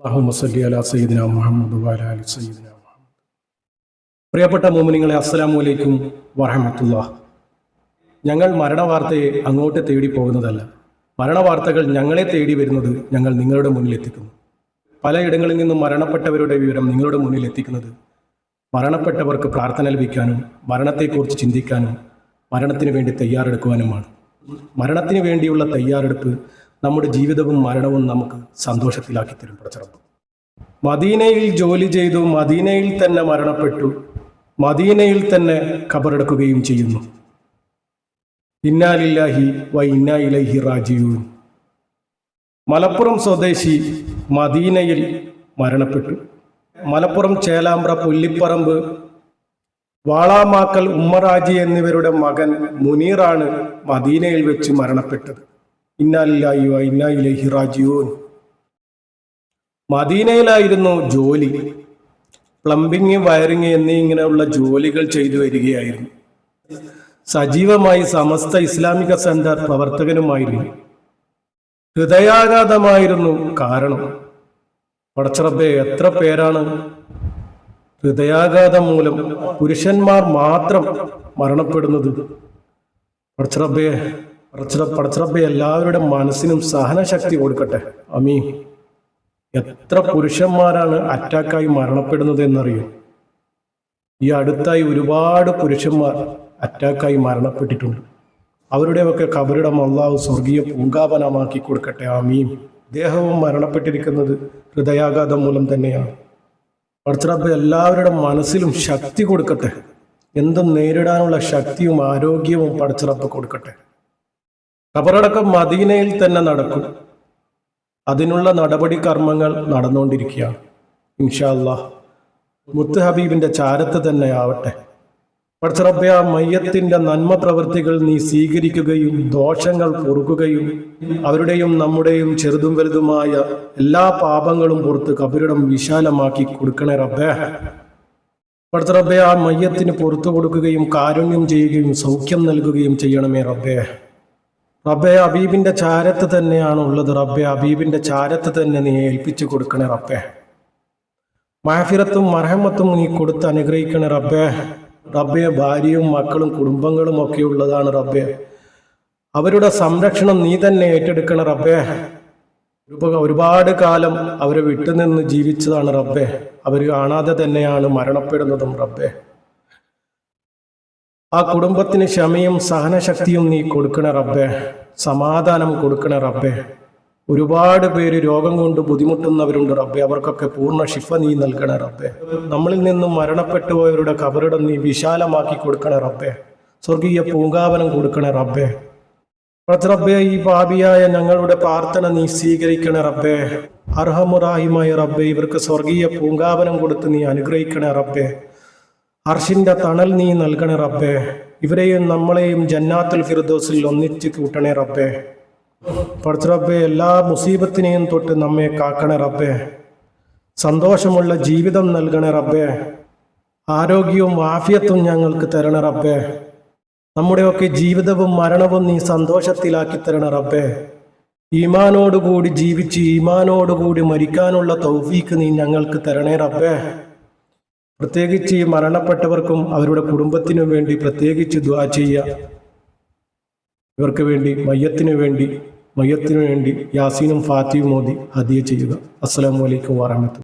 മുഹമ്മദ് പ്രിയപ്പെട്ട മോമിനിങ്ങളെ അസ്സലാമു അലൈക്കും വറഹമത്തുള്ള ഞങ്ങൾ മരണവാർത്തയെ അങ്ങോട്ട് തേടി പോകുന്നതല്ല. മരണവാർത്തകൾ ഞങ്ങളെ തേടി വരുന്നത് ഞങ്ങൾ നിങ്ങളുടെ മുന്നിൽ എത്തിക്കുന്നു. പലയിടങ്ങളിൽ നിന്നും മരണപ്പെട്ടവരുടെ വിവരം നിങ്ങളുടെ മുന്നിൽ എത്തിക്കുന്നത് മരണപ്പെട്ടവർക്ക് പ്രാർത്ഥന ലഭിക്കാനും മരണത്തെക്കുറിച്ച് ചിന്തിക്കാനും മരണത്തിന് വേണ്ടി തയ്യാറെടുക്കുവാനുമാണ്. മരണത്തിന് വേണ്ടിയുള്ള തയ്യാറെടുപ്പ് നമ്മുടെ ജീവിതവും മരണവും നമുക്ക് സന്തോഷത്തിലാക്കി തരും പടച്ചിറപ്പ് മദീനയിൽ ജോലി ചെയ്തു മദീനയിൽ തന്നെ മരണപ്പെട്ടു മദീനയിൽ തന്നെ ഖബറെടുക്കുകയും ചെയ്യുന്നു. ഇന്നാലില്ലാഹി വ ഇന്നാ ഇലൈഹി റാജിയൂൻ മലപ്പുറം സ്വദേശി മദീനയിൽ മരണപ്പെട്ടു. മലപ്പുറം ചേലാമ്പ്ര പുല്ലിപ്പറമ്പ് വാളാമാക്കൽ ഉമ്മറാജി എന്നിവരുടെ മകൻ മുനീറാണ് മദീനയിൽ വെച്ച് മരണപ്പെട്ടത്. ഇന്നാലില്ലാഹി വ ഇന്നാ റാജിയൂൻ മദീനയിലായിരുന്നു ജോലി. പ്ലംബിങ് വയറിങ് എന്നീ ഇങ്ങനെയുള്ള ജോലികൾ ചെയ്തു വരികയായിരുന്നു. സജീവമായി സമസ്ത ഇസ്ലാമിക സെന്റർ പ്രവർത്തകനുമായിരുന്നു. ഹൃദയാഘാതമായിരുന്നു കാരണം. പടച്ചറബെ എത്ര പേരാണ്? ഹൃദയാഘാതം മൂലം പുരുഷന്മാർ മാത്രം മരണപ്പെടുന്നത്. പടച്ചറബെ പടച്ചറ പടച്ചറബെ എല്ലാവരുടെ മനസ്സിനും സഹനശക്തി കൊടുക്കട്ടെ. അമീ എത്ര പുരുഷന്മാരാണ് അറ്റാക്കായി മരണപ്പെടുന്നത് എന്നറിയും ഈ അടുത്തായി ഒരുപാട് പുരുഷന്മാർ അറ്റാക്കായി മരണപ്പെട്ടിട്ടുണ്ട്. അവരുടെയൊക്കെ കബറിടം അള്ളാഹു സ്വർഗീയ പൂങ്കാപനമാക്കി കൊടുക്കട്ടെ. ആമീൻ. ദേഹവും മരണപ്പെട്ടിരിക്കുന്നത് ഹൃദയാഘാതം മൂലം തന്നെയാണ്. പടച്ചിറപ്പ് എല്ലാവരുടെ മനസ്സിലും ശക്തി കൊടുക്കട്ടെ. എന്തും നേരിടാനുള്ള ശക്തിയും ആരോഗ്യവും പടച്ചിറപ്പ് കൊടുക്കട്ടെ. കബറടക്കം മദീനയിൽ തന്നെ നടക്കും. അതിനുള്ള നടപടി കർമ്മങ്ങൾ നടന്നുകൊണ്ടിരിക്കുകയാണ്. ഇൻഷാല്ലാ മുത്ത് ഹബീബിന്റെ ചാരത്ത് തന്നെ ആവട്ടെ. പടച്ചറബെ ആ മയ്യത്തിന്റെ നന്മ പ്രവൃത്തികൾ നീ സ്വീകരിക്കുകയും ദോഷങ്ങൾ പൊറുക്കുകയും അവരുടെയും നമ്മുടെയും ചെറുതും വലുതുമായ എല്ലാ പാപങ്ങളും പുറത്ത് കബരിടം വിശാലമാക്കി കൊടുക്കണേ റബ്ബേ. പടച്ചറബെ ആ മയ്യത്തിന് പുറത്തു കൊടുക്കുകയും കാരുണ്യം ചെയ്യുകയും സൗഖ്യം നൽകുകയും ചെയ്യണമേ റബ്ബേ. റബ്ബെ അബീബിന്റെ ചാരത്ത് തന്നെയാണ് ഉള്ളത് റബ്ബെ. അബീബിന്റെ ചാരത്ത് തന്നെ നീ ഏൽപ്പിച്ചു കൊടുക്കണേ റബ്ബെ. മാഫിറത്തും മർഹമത്തും നീ കൊടുത്ത് അനുഗ്രഹിക്കണേ റബ്ബെ. റബ്ബെ ഭാര്യയും മക്കളും കുടുംബങ്ങളും ഒക്കെ ഉള്ളതാണ് റബ്ബെ. അവരുടെ സംരക്ഷണം നീ തന്നെ ഏറ്റെടുക്കണ റബ്ബെ. ഒരുപ- ഒരുപാട് കാലം അവരെ വിട്ടുനിന്ന് ജീവിച്ചതാണ് റബ്ബെ. അവർ കാണാതെ തന്നെയാണ് മരണപ്പെടുന്നതും റബ്ബെ. ആ കുടുംബത്തിന് ക്ഷമയും സഹനശക്തിയും നീ കൊടുക്കണ റബ്ബേ. സമാധാനം കൊടുക്കണ റബ്ബേ. ഒരുപാട് പേര് രോഗം കൊണ്ട് ബുദ്ധിമുട്ടുന്നവരുണ്ട് റബ്ബെ. അവർക്കൊക്കെ പൂർണ ശിഫ നീ നൽകണ റബ്ബെ. നമ്മളിൽ നിന്നും മരണപ്പെട്ടു പോയവരുടെ കബറിടം നീ വിശാലമാക്കി കൊടുക്കണ റബ്ബെ. സ്വർഗീയ പൂങ്കാവനം കൊടുക്കണ റബ്ബെ. റബ്ബെ ഈ പാപിയായ ഞങ്ങളുടെ പ്രാർത്ഥന നീ സ്വീകരിക്കണ റബ്ബെ. അർഹമുറാഹിമായ റബ്ബെ ഇവർക്ക് സ്വർഗീയ പൂങ്കാവനം കൊടുത്ത് നീ അനുഗ്രഹിക്കണ റബ്ബേ. അർഷിന്റെ തണൽ നീ നൽകണേ റബ്ബേ. ഇവരെയും നമ്മളെയും ജന്നാത്തുൽ ഫിർദോസിൽ ഒന്നിച്ച് കൂട്ടണേ റബ്ബേ. പഠിച്ച റബ്ബേ എല്ലാ മുസീബത്തിനെയും തൊട്ട് നമ്മെ കാക്കണേ റബ്ബേ. സന്തോഷമുള്ള ജീവിതം നൽകണേ റബ്ബേ. ആരോഗ്യവും ആഫിയത്തും ഞങ്ങൾക്ക് തരണ റബ്ബേ. നമ്മുടെയൊക്കെ ജീവിതവും മരണവും നീ സന്തോഷത്തിലാക്കി തരണ റബ്ബേ. ഈമാനോടുകൂടി ജീവിച്ച് ഈമാനോടുകൂടി മരിക്കാനുള്ള തൗഫീക്ക് നീ ഞങ്ങൾക്ക് തരണേ റബ്ബേ. പ്രത്യേകിച്ച് ഈ മരണപ്പെട്ടവർക്കും അവരുടെ കുടുംബത്തിനും വേണ്ടി പ്രത്യേകിച്ച് ദ്വാ ചെയ്യുക. ഇവർക്ക് വേണ്ടി മയ്യത്തിനു വേണ്ടി മയ്യത്തിനു വേണ്ടി യാസീനും ഫാത്തിയും മോദി ഹദിയ ചെയ്യുക. അസ്സലാമു അലൈക്കും വാറഹമത്തു